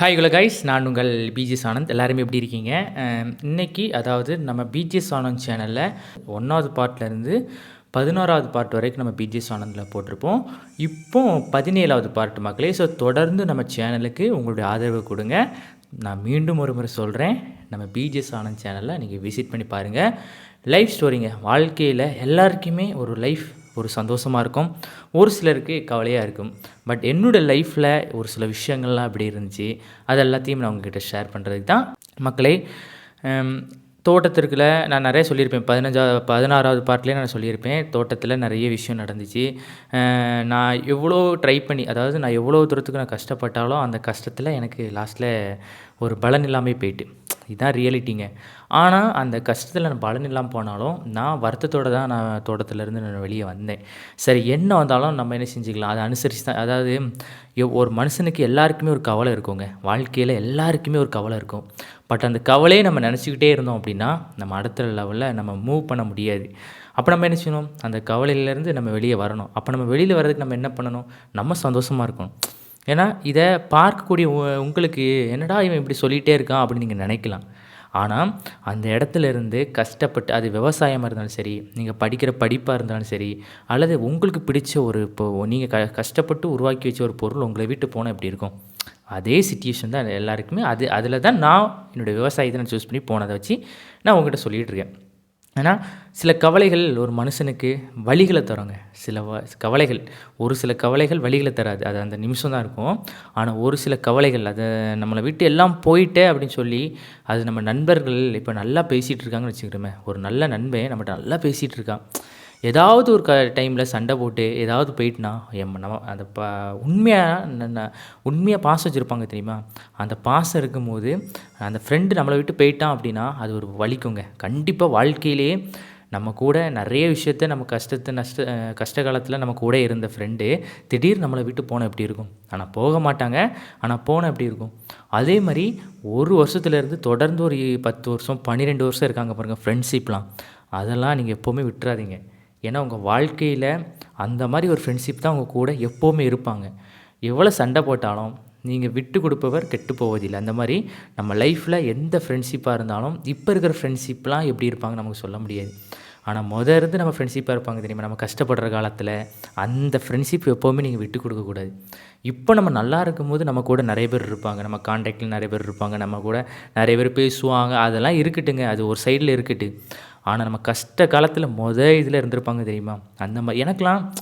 Hi hello guys நான் உங்கள் BGS Anand எல்லாருமே எப்படி இருக்கீங்க? இன்றைக்கி அதாவது நம்ம பிஜிஎஸ் ஆனந்த் சேனலில் ஒன்றாவது பார்ட்லேருந்து பதினோராவது பார்ட் வரைக்கும் நம்ம பிஜிஎஸ் ஆனந்தில் போட்டிருப்போம். இப்போ பதினேழாவது பார்ட் மக்களே ஸோ தொடர்ந்து நம்ம சேனலுக்கு உங்களுடைய ஆதரவு கொடுங்க. நான் மீண்டும் ஒரு முறை சொல்கிறேன் நம்ம பிஜிஎஸ் ஆனந்த் சேனலில் நீங்கள் விசிட் பண்ணி பாருங்கள் லைஃப் ஸ்டோரிங்க வாழ்க்கையில் எல்லாருக்குமே ஒரு லைஃப் ஒரு சந்தோஷமாக இருக்கும். ஒரு சிலருக்கு கவலையாக இருக்கும். பட் என்னோடய லைஃப்பில் ஒரு சில விஷயங்கள்லாம் அப்படி இருந்துச்சு. அது எல்லாத்தையும் நான் உங்ககிட்ட ஷேர் பண்ணுறதுக்கு தான் மக்களே தோட்டத்திற்குள்ள நான் நிறைய சொல்லியிருப்பேன். பதினஞ்சா பதினாறாவது பார்ட்லேயே நான் சொல்லியிருப்பேன். தோட்டத்தில் நிறைய விஷயம் நடந்துச்சு. நான் எவ்வளோ ட்ரை பண்ணி அதாவது நான் எவ்வளோ தூரத்துக்கு நான் கஷ்டப்பட்டாலும் அந்த கஷ்டத்தில் எனக்கு லாஸ்ட்டில் ஒரு பலன் இல்லாமல் போயிட்டு. இதுதான் ரியாலிட்டிங்க. ஆனால் அந்த கஷ்டத்தில் நான் பலன் இல்லாமல் போனாலும் நான் வருத்தத்தோடு தான் நான் தோட்டத்துலேருந்து நான் வெளியே வந்தேன். சரி என்ன வந்தாலும் நம்ம என்ன செஞ்சுக்கலாம்? அதை அனுசரித்து தான் அதாவது ஒரு மனுஷனுக்கு எல்லாருக்குமே ஒரு கவலை இருக்குங்க. வாழ்க்கையில் எல்லாருக்குமே ஒரு கவலை இருக்கும். பட் அந்த கவலையை நம்ம நினச்சிக்கிட்டே இருந்தோம் அப்படின்னா நம்ம அடுத்த லெவலில் நம்ம மூவ் பண்ண முடியாது. அப்போ நம்ம என்ன செய்யணும்? அந்த கவலையிலேருந்து நம்ம வெளியே வரணும். அப்போ நம்ம வெளியில் வர்றதுக்கு நம்ம என்ன பண்ணணும்? நம்ம சந்தோஷமாக இருக்கணும். ஏன்னா இதை பார்க்கக்கூடிய உ- உங்களுக்கு என்னடா இவன் இப்படி சொல்லிகிட்டே இருக்கான் அப்படின்னு நீங்கள் நினைக்கலாம். ஆனால் அந்த இடத்துல இருந்து கஷ்டப்பட்டு அது விவசாயமாக இருந்தாலும் சரி நீங்கள் படிக்கிற படிப்பாக இருந்தாலும் சரி அல்லது உங்களுக்கு பிடிச்ச ஒரு இப்போ நீங்கள் க கஷ்டப்பட்டு உருவாக்கி வச்ச ஒரு பொருள் உங்களை வீட்டு போனால் எப்படி இருக்கும்? அதே சுச்சுவேஷன் தான் எல்லாருக்குமே. அது அதில் தான் நான் என்னுடைய விவசாயத்தை நான் சூஸ் பண்ணி போனதை வச்சு நான் உங்கள்கிட்ட சொல்லிகிட்டு இருக்கேன். ஏன்னா சில கவலைகள் ஒரு மனுஷனுக்கு வழிகளை தருங்க. சில வ கவலைகள். ஒரு சில கவலைகள் வழிகளை தராது. அது அந்த நிமிஷம் தான் இருக்கும். ஆனால் ஒரு சில கவலைகள் அதை நம்மளை விட்டு எல்லாம் போயிட்டே அப்படின்னு சொல்லி அது நம்ம நண்பர்கள் இப்போ நல்லா பேசிகிட்டு இருக்காங்கன்னு வச்சுக்கிறோமே ஒரு நல்ல நண்பன் நம்மகிட்ட நல்லா பேசிகிட்டு இருக்கான். ஏதாவது ஒரு க டைமில் சண்டை போட்டு ஏதாவது போயிட்டுனா எம் நம்ம அந்த ப உண்மையாக உண்மையாக பாசம் வச்சுருப்பாங்க தெரியுமா? அந்த பாசம் இருக்கும்போது அந்த ஃப்ரெண்டு நம்மளை விட்டு போயிட்டான் அப்படின்னா அது ஒரு வலிக்குங்க. கண்டிப்பாக வாழ்க்கையிலேயே நம்ம கூட நிறைய விஷயத்த நம்ம கஷ்டத்தை நஷ்ட கஷ்ட காலத்தில் நம்ம கூட இருந்த ஃப்ரெண்டு திடீர் நம்மளை விட்டு போன எப்படி இருக்கும்? ஆனால் போக மாட்டாங்க. ஆனால் போன எப்படி இருக்கும்? அதே மாதிரி ஒரு வருஷத்துலேருந்து தொடர்ந்து ஒரு பத்து வருஷம் பன்னிரெண்டு வருஷம் இருக்காங்க பாருங்கள் ஃப்ரெண்ட்ஷிப்லாம் அதெல்லாம் நீங்கள் எப்போவுமே விட்டுறாதீங்க. ஏன்னா உங்கள் வாழ்க்கையில் அந்த மாதிரி ஒரு ஃப்ரெண்ட்ஷிப் தான் உங்கள் கூட எப்போவுமே இருப்பாங்க. எவ்வளோ சண்டை போட்டாலும் நீங்கள் விட்டு கொடுப்பவர் கெட்டு போவதில்லை. அந்த மாதிரி நம்ம லைஃப்பில் எந்த ஃப்ரெண்ட்ஷிப்பாக இருந்தாலும் இப்போ இருக்கிற ஃப்ரெண்ட்ஷிப்லாம் எப்படி இருப்பாங்க நமக்கு சொல்ல முடியாது. ஆனால் முத இருந்து நம்ம ஃப்ரெண்ட்ஷிப்பாக இருப்பாங்க தெரியுமா? நம்ம கஷ்டப்படுற காலத்தில் அந்த ஃப்ரெண்ட்ஷிப் எப்போவுமே நீங்கள் விட்டு கொடுக்கக்கூடாது இப்போ நம்ம நல்லா இருக்கும்போது நம்ம கூட நிறைய பேர் இருப்பாங்க. நம்ம காண்டாக்டில் நிறைய பேர் இருப்பாங்க. நம்ம கூட நிறைய பேர் பேசுவாங்க. அதெல்லாம் இருக்கட்டுங்க. அது ஒரு சைடில் இருக்கட்டு. ஆனால் நம்ம கஷ்ட காலத்தில் முத இதில் இருந்திருப்பாங்க தெரியுமா? அந்த மாதிரி எனக்கெலாம்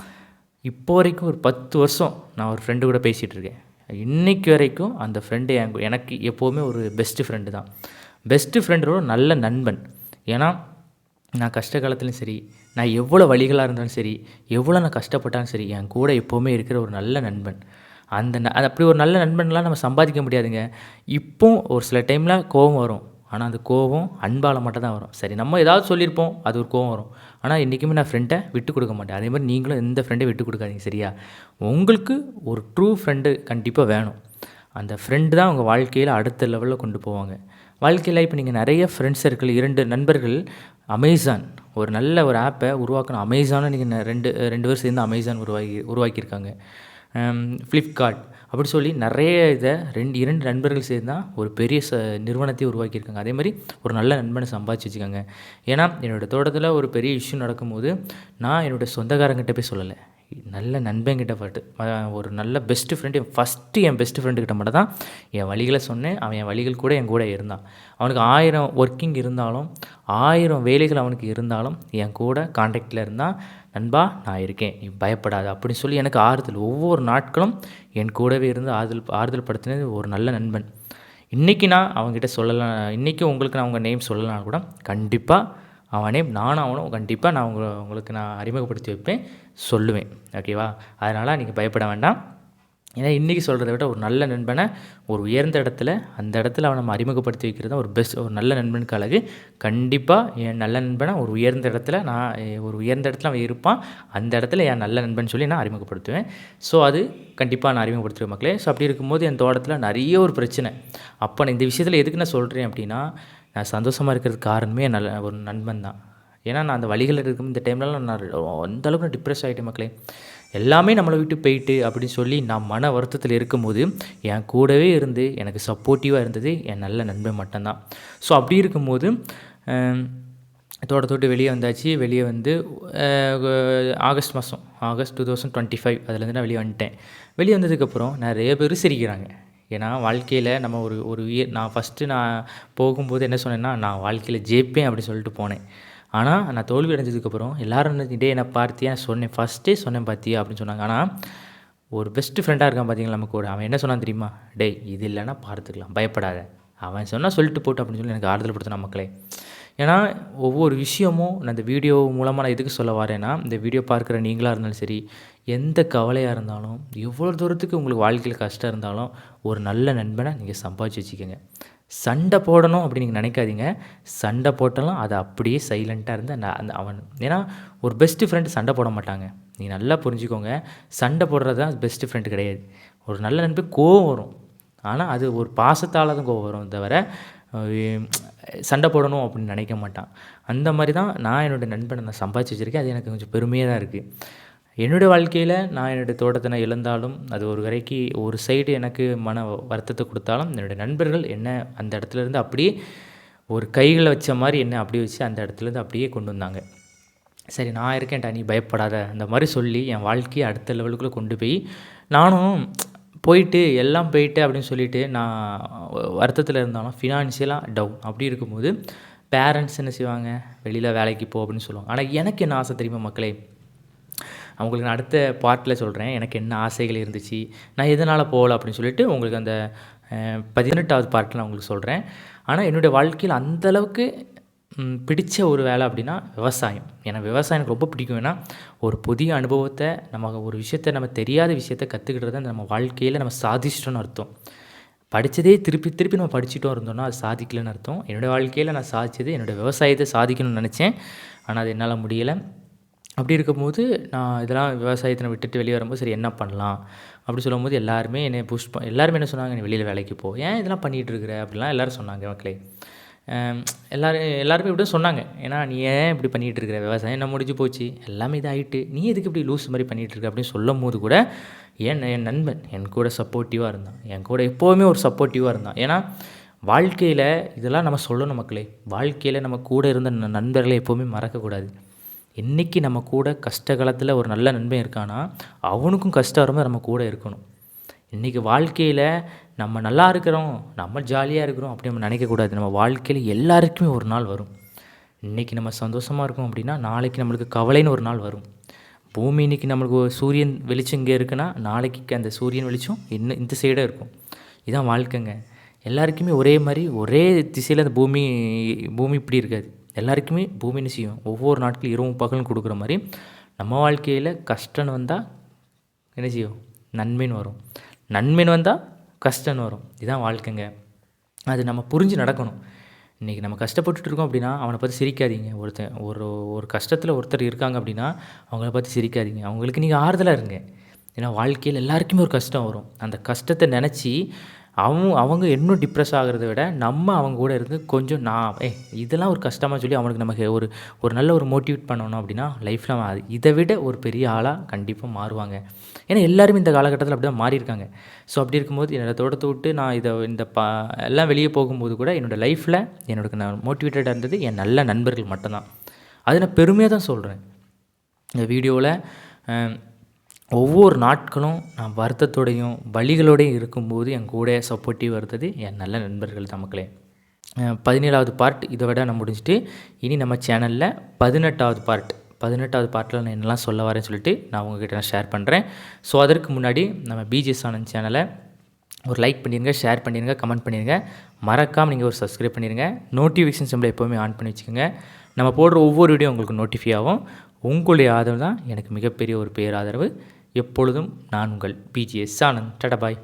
இப்போ வரைக்கும் ஒரு பத்து வருஷம் நான் ஒரு ஃப்ரெண்டு கூட பேசிகிட்டு இருக்கேன். இன்றைக்கு வரைக்கும் அந்த ஃப்ரெண்டு என் எனக்கு எப்போவுமே ஒரு பெஸ்ட்டு ஃப்ரெண்டு தான். பெஸ்ட்டு ஃப்ரெண்டோட நல்ல நண்பன். ஏன்னா நான் கஷ்ட காலத்துலையும் சரி நான் எவ்வளோ வழிகளாக இருந்தாலும் சரி எவ்வளோ நான் கஷ்டப்பட்டாலும் சரி என் கூட எப்போவுமே இருக்கிற ஒரு நல்ல நண்பன். அந்த ந- அப்படி ஒரு நல்ல நண்பன்லாம் நம்ம சம்பாதிக்க முடியாதுங்க. இப்போ ஒரு சில டைமில் கோபம் வரும். ஆனால் அந்த கோபம் அன்பால் மட்டும் தான் வரும். சரி நம்ம ஏதாவது சொல்லியிருப்போம் அது ஒரு கோபம் வரும். ஆனால் இன்றைக்குமே நான் ஃப்ரெண்டை விட்டு கொடுக்க மாட்டேன். அதே மாதிரி நீங்களும் எந்த ஃப்ரெண்டை விட்டு கொடுக்காதீங்க சரியா? உங்களுக்கு ஒரு ட்ரூ ஃப்ரெண்டு கண்டிப்பாக வேணும். அந்த ஃப்ரெண்டு தான் உங்கள் வாழ்க்கையில் அடுத்த லெவலில் கொண்டு போவாங்க. வாழ்க்கையில் இப்போ நீங்கள் நிறைய ஃப்ரெண்ட்ஸ் சர்க்கிள் இரண்டு நண்பர்கள் அமேசான் ஒரு நல்ல ஒரு ஆப்பை உருவாக்கணும் அமேசானை நீங்கள் ரெண்டு ரெண்டு பேர் சேர்ந்து அமேசான் உருவாக்கி உருவாக்கியிருக்காங்க. ஃப்ளிப்கார்ட் அப்படி சொல்லி நிறைய இதை ரெண்டு இரண்டு நண்பர்கள் சேர்ந்து தான் ஒரு பெரிய ச நிறுவனத்தை உருவாக்கியிருக்காங்க. அதே மாதிரி ஒரு நல்ல நண்பனை சம்பாதிச்சு வச்சுக்கோங்க. ஏன்னா என்னோடய தோட்டத்தில் ஒரு பெரிய இஷ்யூ நடக்கும்போது நான் என்னோடய சொந்தக்காரங்கிட்ட போய் சொல்லலை. நல்ல நண்பன்கிட்ட பாட்டு ஒரு நல்ல பெஸ்ட்டு ஃப்ரெண்டு ஃபஸ்ட்டு என் பெஸ்ட் ஃப்ரெண்டுக்கிட்ட மட்டும் தான் என் வழிகளை சொன்னேன். அவன் என் வழிகள் கூட என் கூட இருந்தான். அவனுக்கு ஆயிரம் ஒர்க்கிங் இருந்தாலும் ஆயிரம் வேலைகள் அவனுக்கு இருந்தாலும் என் கூட காண்டாக்டில் இருந்தால் நண்பா நான் இருக்கேன். நீ பயப்படாது. அப்படின்னு சொல்லி எனக்கு ஆறுதல். ஒவ்வொரு நாட்களும் என் கூடவே இருந்து ஆறுதல் ஆறுதல் படுத்தினது ஒரு நல்ல நண்பன். இன்றைக்கி நான் அவங்ககிட்ட சொல்லலாம் இன்றைக்கி உங்களுக்கு நான் அவங்க நேம் சொல்லலாம் கூட கண்டிப்பாக அவன் நேம் நானும் அவனும் கண்டிப்பாக நான் உங்களை உங்களுக்கு நான் அறிமுகப்படுத்தி வைப்பேன். சொல்லுவேன். ஓகேவா அதனால் நீங்கள் பயப்பட வேண்டாம். ஏன்னா இன்றைக்கி சொல்கிறத விட ஒரு நல்ல நண்பனை ஒரு உயர்ந்த இடத்துல அந்த இடத்துல அவனை நம்ம அறிமுகப்படுத்தி வைக்கிறது தான் ஒரு பெஸ்ட் ஒரு நல்ல நண்பனுக்கு அழகு. கண்டிப்பாக என் நல்ல நண்பனை ஒரு உயர்ந்த இடத்துல நான் ஒரு உயர்ந்த இடத்துல அவன் இருப்பான். அந்த இடத்துல என் நல்ல நண்பன் சொல்லி நான் அறிமுகப்படுத்துவேன். ஸோ அது கண்டிப்பாக நான் அறிமுகப்படுத்துவேன் மக்களே. ஸோ அப்படி இருக்கும்போது என் தோட்டத்தில் நிறைய ஒரு பிரச்சனை. அப்போ நான் இந்த விஷயத்தில் எதுக்கு நான் சொல்கிறேன் அப்படின்னா நான் சந்தோஷமாக இருக்கிறதுக்கு காரணமே என் நல்ல ஒரு நண்பன் தான். ஏன்னா நான் அந்த வழிகளில் இருக்கும் இந்த டைம்லலாம் நான் அந்தளவுக்கு நான் டிப்ரெஸ் ஆகிட்டேன் மக்களே. எல்லாமே நம்மளை விட்டு போயிட்டு அப்படின்னு சொல்லி நான் மன வருத்தத்தில் இருக்கும்போது என் கூடவே இருந்து எனக்கு சப்போர்ட்டிவாக இருந்தது என் நல்ல நண்பன் மட்டும்தான். ஸோ அப்படி இருக்கும்போது அஹ், தோட்டத்தை வெளியே வந்தாச்சு. வெளியே வந்து ஆகஸ்ட் மாதம் August two thousand twenty five அதுலேருந்து நான் வெளியே வந்துட்டேன். வெளியே வந்ததுக்கப்புறம் நிறைய பேர் சிரிக்கிறாங்க. ஏன்னா வாழ்க்கையில் நம்ம ஒரு ஒரு உயிர் நான் ஃபஸ்ட்டு நான் போகும்போது என்ன சொன்னேன்னா நான் வாழ்க்கையில் ஜெயிப்பேன் அப்படின்னு சொல்லிட்டு போனேன். ஆனால் நான் தோல்வி அடைஞ்சதுக்கப்புறம் எல்லோரும் என்ன டே என்னை பார்த்தியா? சொன்னேன். ஃபஸ்ட்டே சொன்னேன் பார்த்தியா? அப்படின்னு சொன்னாங்க. ஆனால் ஒரு பெஸ்ட் ஃப்ரெண்டாக இருக்கான் பார்த்தீங்களா நம்ம கூட அவன் என்ன சொன்னான் தெரியுமா? டேய் இது இல்லைன்னா பார்த்துக்கலாம். பயப்படாத. அவன் சொன்னால் சொல்லிட்டு போட்டு அப்படின்னு சொல்லி எனக்கு ஆறுதல் படுத்தினா மக்களே. ஏன்னா ஒவ்வொரு விஷயமும் நான் இந்த வீடியோ மூலமாக நான் எதுக்கு சொல்ல வரேன்னா இந்த வீடியோ பார்க்குற நீங்களாக இருந்தாலும் சரி எந்த கவலையாக இருந்தாலும் எவ்வளோ தூரத்துக்கு உங்களுக்கு வாழ்க்கையில் கஷ்டம் இருந்தாலும் ஒரு நல்ல நண்பனை நீங்கள் சம்பாதிச்சு வச்சுக்கோங்க. சண்டை போடணும் அப்படின்னு நீங்கள் நினைக்காதீங்க. சண்டை போட்டாலும் அதை அப்படியே சைலண்ட்டாக இருந்து அந்த அந்த அவன் ஏன்னா ஒரு பெஸ்ட்டு ஃப்ரெண்டு சண்டை போட மாட்டாங்க. நீங்கள் நல்லா புரிஞ்சுக்கோங்க. சண்டை போடுறது தான் பெஸ்ட்டு ஃப்ரெண்டு கிடையாது. ஒரு நல்ல நண்பு கோவம் வரும். ஆனால் அது ஒரு பாசத்தால் தான் கோவம் வரும் தவிர சண்டை போடணும் அப்படின்னு நினைக்க மாட்டான். அந்த மாதிரி தான் நான் என்னோடய நண்பனை நான் சம்பாதிச்சு வச்சுருக்கேன். அது எனக்கு கொஞ்சம் பெருமையாக தான் இருக்குது என்னுடைய வாழ்க்கையில் நான் என்னுடைய தோட்டத்தை நான் இழந்தாலும் அது ஒரு வரைக்கு ஒரு சைடு எனக்கு மன வருத்தத்தை கொடுத்தாலும் என்னுடைய நண்பர்கள் என்ன அந்த இடத்துல இருந்து அப்படியே ஒரு கைகளை வச்ச மாதிரி என்ன அப்படியே வச்சு அந்த இடத்துலேருந்து அப்படியே கொண்டு வந்தாங்க. சரி நான் இருக்கேன்டா நீ பயப்படாத அந்த மாதிரி சொல்லி என் வாழ்க்கையை அடுத்த லெவலுக்குள்ளே கொண்டு போய் நானும் போயிட்டு எல்லாம் போயிட்டு அப்படின்னு சொல்லிட்டு நான் வருத்தத்தில் இருந்தாலும் ஃபினான்ஷியலாக டவுன் அப்படி இருக்கும்போது பேரண்ட்ஸ் என்ன செய்வாங்க? வெளியில் வேலைக்கு போ அப்படின்னு சொல்லுவாங்க. ஆனால் எனக்கு என்ன ஆசை தெரியுமா மக்களே? அவங்களுக்கு நான் அடுத்த பார்ட்டில் சொல்கிறேன் எனக்கு என்ன ஆசைகள் இருந்துச்சு நான் எதனால் போகல அப்படின்னு சொல்லிட்டு உங்களுக்கு அந்த பதினெட்டாவது பார்ட்டில் நான் உங்களுக்கு சொல்கிறேன் ஆனால் என்னுடைய வாழ்க்கையில் அந்த அளவுக்கு ஒரு வேலை அப்படின்னா விவசாயம். ஏன்னா விவசாயம் எனக்கு ரொம்ப பிடிக்கும். ஏன்னா ஒரு புதிய அனுபவத்தை நம்ம ஒரு விஷயத்த நம்ம தெரியாத விஷயத்தை கற்றுக்கிட்டது நம்ம வாழ்க்கையில் நம்ம சாதிச்சிட்டோன்னு அர்த்தம். படித்ததே திருப்பி திருப்பி நம்ம படிச்சுட்டோம் இருந்தோம்னா அது சாதிக்கலைன்னு அர்த்தம். என்னோடய வாழ்க்கையில் நான் சாதித்தது என்னோடய விவசாயத்தை சாதிக்கணும்னு நினச்சேன். ஆனால் அது என்னால் முடியலை. அப்படி இருக்கும்போது நான் இதெல்லாம் விவசாயத்தை விட்டுட்டு வெளியே வரும்போது சரி என்ன பண்ணலாம்? அப்படி சொல்லும்போது எல்லாருமே என்னை புஷ் ப எல்லாருமே என்ன சொன்னாங்க நீ வெளியில் வேலைக்கு போ. ஏன் இதெல்லாம் பண்ணிகிட்டு இருக்கிற? அப்படிலாம் எல்லோரும் சொன்னாங்க மக்களே. எல்லோரும் எல்லாருமே இப்படி தான் சொன்னாங்க. ஏன்னா நீ ஏன் இப்படி பண்ணிகிட்டு இருக்கிற? விவசாயம் என்ன முடிஞ்சு போச்சு. எல்லாமே இதாகிட்டு நீ எதுக்கு இப்படி லூஸ் மாதிரி பண்ணிகிட்டு இருக்க? அப்படின்னு சொல்லும் போது கூட என் என் நண்பன் என் கூட சப்போர்ட்டிவாக இருந்தான். என் கூட எப்போவுமே ஒரு சப்போர்ட்டிவாக இருந்தான். ஏன்னா வாழ்க்கையில் இதெல்லாம் நம்ம சொல்லணும் மக்களே. வாழ்க்கையில் நம்ம கூட இருந்த ந- நண்பர்களை எப்போவுமே மறக்கக்கூடாது. என்றைக்கு நம்ம கூட கஷ்ட காலத்தில் ஒரு நல்ல நண்பன் இருக்கானா அவனுக்கும் கஷ்டம் வரும்போது நம்ம கூட இருக்கணும். இன்றைக்கி வாழ்க்கையில் நம்ம நல்லா இருக்கிறோம் நம்ம ஜாலியாக இருக்கிறோம் அப்படி நம்ம நினைக்கக்கூடாது நம்ம வாழ்க்கையில் எல்லாருக்குமே ஒரு நாள் வரும். இன்றைக்கி நம்ம சந்தோஷமாக இருக்கோம் அப்படின்னா நாளைக்கு நம்மளுக்கு கவலைன்னு ஒரு நாள் வரும். பூமி இன்னைக்கு நம்மளுக்கு ஒரு சூரியன் வெளிச்சம் இங்கே இருக்குன்னா நாளைக்கு அந்த சூரியன் வெளிச்சம் இன்னும் இந்த சைடாக இருக்கும். இதுதான் வாழ்க்கைங்க. எல்லாருக்குமே ஒரே மாதிரி ஒரே திசையில் அந்த பூமி பூமி இப்படி இருக்காது. எல்லாருக்குமே பூமி நிச்சயம். ஒவ்வொரு நாட்களும் இரவும் பகலும் கொடுக்குற மாதிரி நம்ம வாழ்க்கையில் கஷ்டம்னு வந்தால் என்ன செய்யும்? நன்மைன்னு வரும். நன்மைன்னு வந்தால் கஷ்டம்னு வரும். இதுதான் வாழ்க்கைங்க. அது நம்ம புரிஞ்சு நடக்கணும். இன்றைக்கி நம்ம கஷ்டப்பட்டுட்டு இருக்கோம் அப்படின்னா அவனை பார்த்து சிரிக்காதீங்க. ஒருத்தன் ஒரு ஒரு கஷ்டத்தில் ஒருத்தர் இருக்காங்க அப்படின்னா அவங்கள பார்த்து சிரிக்காதீங்க. அவங்களுக்கு நீங்கள் ஆறுதலாக இருங்க. ஏன்னா வாழ்க்கையில் எல்லாருக்குமே ஒரு கஷ்டம் வரும். அந்த கஷ்டத்தை நினச்சி அவங்க அவங்க இன்னும் டிப்ரெஸ் ஆகிறத விட நம்ம அவங்க கூட இருந்து கொஞ்சம் நான் ஏ இதெல்லாம் ஒரு கஷ்டமாக சொல்லி அவனுக்கு நமக்கு ஒரு ஒரு நல்ல ஒரு மோட்டிவேட் பண்ணணும் அப்படின்னா லைஃப்பில் அது இதை விட ஒரு பெரிய ஆளாக கண்டிப்பாக மாறுவாங்க. ஏன்னா எல்லாருமே இந்த காலகட்டத்தில் அப்படி தான் மாறியிருக்காங்க. ஸோ அப்படி இருக்கும்போது என்னோடய தோட்டத்தை விட்டு நான் இதை இந்த ப எல்லாம் வெளியே போகும்போது கூட என்னோடய லைஃப்பில் என்னோட நான் மோட்டிவேட்டடாக இருந்தது என் நல்ல நண்பர்கள் மட்டும்தான். அது நான் பெருமையாக தான் சொல்கிறேன் இந்த வீடியோவில் ஒவ்வொரு நாட்களும் நான் வருத்தத்தோடையும் வழிகளோடையும் இருக்கும்போது என் கூட சப்போர்ட்டிவ் இருந்தது என் நல்ல நண்பர்கள் தமக்களே பதினேழாவது பார்ட் இதை விட நான் முடிஞ்சுட்டு இனி நம்ம சேனலில் பதினெட்டாவது பார்ட் பதினெட்டாவது பார்ட்டில் நான் என்னெல்லாம் சொல்ல வரேன்னு சொல்லிட்டு நான் உங்ககிட்ட நான் ஷேர் பண்ணுறேன் ஸோ அதற்கு முன்னாடி நம்ம பிஜிஎஸ் ஆனந்த் சேனலை ஒரு லைக் பண்ணிடுங்க ஷேர் பண்ணிடுங்க கமெண்ட் பண்ணிடுங்க மறக்காமல் நீங்கள் ஒரு சப்ஸ்கிரைப் பண்ணிடுங்க நோட்டிஃபிகேஷன் சிம்பிளை எப்போவுமே ஆன் பண்ணி வச்சுக்கோங்க. நம்ம போடுற ஒவ்வொரு வீடியோ உங்களுக்கு நோட்டிஃபை ஆகும். உங்களுடைய ஆதரவு தான் எனக்கு மிகப்பெரிய ஒரு பேராதரவு. எப்பொழுதும் நான் உங்கள் பிஜிஎஸ் ஆனந்த். டடபாய்